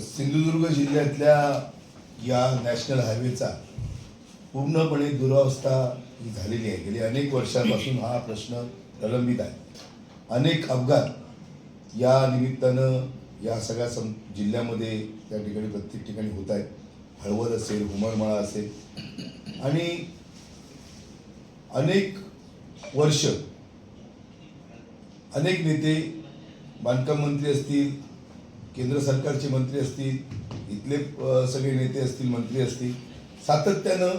सिंधुदुर्ग जिल्ह्यातल्या या नॅशनल हायवेचा पूर्णपणे दुरावस्था ही झालेली आहे. गेली अनेक वर्षापासून हा प्रश्न प्रलंबित आहे. अनेक अपघात या निमित्तानं या सगळ्या सं जिल्ह्यामध्ये त्या ठिकाणी प्रत्येक ठिकाणी होत आहेत. हळवद असेल हुमरमाळा असेल. आणि अनेक वर्ष अनेक नेते बांधकाम मंत्री असतील केंद्र सरकारचे मंत्री असतील इथले सगळे नेते असतील मंत्री असतील सातत्यानं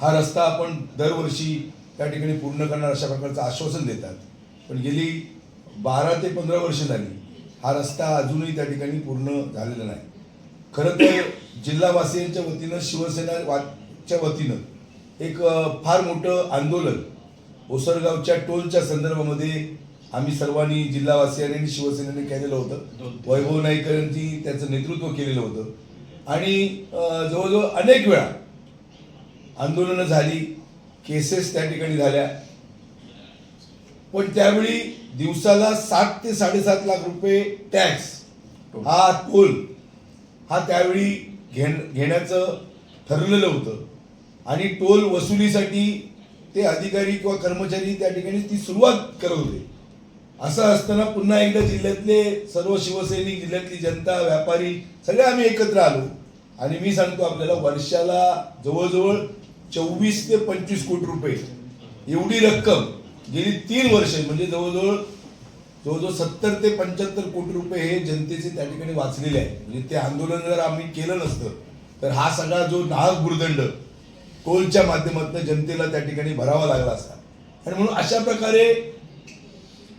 हा रस्ता आपण दरवर्षी त्या ठिकाणी पूर्ण करणार अशा प्रकारचं आश्वासन देतात. पण गेली बारा ते पंधरा वर्ष झाली हा रस्ता अजूनही त्या ठिकाणी पूर्ण झालेला नाही. खरं तर जिल्हावासियांच्या वतीनं शिवसेना वाच्या वतीनं एक फार मोठं आंदोलन ओसरगावच्या टोलच्या संदर्भामध्ये आम्ही सर्वांनी जिल्हावासियांनी आणि शिवसेनेने केलेलं होतं. वैभव नाईकरांनी त्याचं नेतृत्व केलेलं होतं. आणि जवळजवळ अनेक वेळा आंदोलनं झाली केसेस त्या ठिकाणी झाल्या. पण त्यावेळी दिवसाला सात ते साडेसात लाख रुपये टॅक्स हा टोल हा त्यावेळी घेण घेण्याचं ठरलेलं होतं. आणि टोल वसुलीसाठी ते अधिकारी किंवा कर्मचारी त्या ठिकाणी ती सुरुवात करत होते. असं असताना पुन्हा एकदा जिल्ह्यातले सर्व शिवसैनिक जिल्ह्यातली जनता व्यापारी सगळे आम्ही एकत्र आलो. आणि मी सांगतो आपल्याला वर्षाला जवळजवळ चोवीस ते पंचवीस कोटी रुपये. एवढी रक्कम गेली तीन वर्ष म्हणजे जवळजवळ जवळजवळ सत्तर ते पंच्याहत्तर कोटी रुपये हे जनतेचे त्या ठिकाणी वाचलेले आहे. म्हणजे ते आंदोलन जर आम्ही केलं नसतं तर हा सगळा जो नाहक भूर्दंड टोलच्या माध्यमातून जनतेला त्या ठिकाणी भरावा लागला असता. आणि म्हणून अशा प्रकारे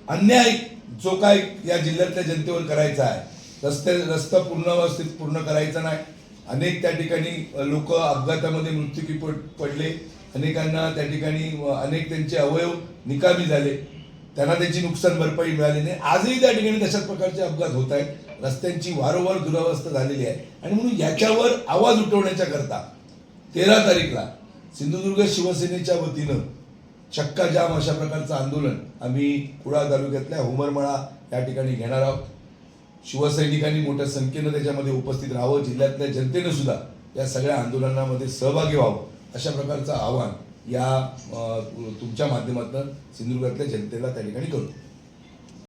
अन्याय जो काय या जिल्ह्यातल्या जनतेवर करायचा आहे रस्ते रस्ता पूर्णावस्थित पूर्ण करायचा नाही. अनेक त्या ठिकाणी लोक अपघातामध्ये मृत्यूकी पड पडले. अनेकांना त्या ठिकाणी अनेक त्यांचे अवयव निकामी झाले. त्यांना त्याची नुकसान भरपाई मिळाली नाही. आजही त्या ठिकाणी तशाच प्रकारचे अपघात होत आहेत. रस्त्यांची वारंवार दुरावस्था झालेली आहे. आणि म्हणून याच्यावर आवाज उठवण्याच्या करता तेरा तारीखला सिंधुदुर्ग शिवसेनेच्या वतीनं चक्का जाम अशा प्रकारचं आंदोलन आम्ही कुडाळ तालुक्यातल्या हुमरमळा या ठिकाणी घेणार आहोत. शिवसैनिकांनी मोठ्या संख्येनं त्याच्यामध्ये उपस्थित राहावं जिल्ह्यातल्या जनतेनं सुद्धा या सगळ्या आंदोलनामध्ये सहभागी व्हावं अशा प्रकारचं आव्हान या तुमच्या माध्यमातून सिंधुदुर्गातल्या जनतेला त्या ठिकाणी करतो.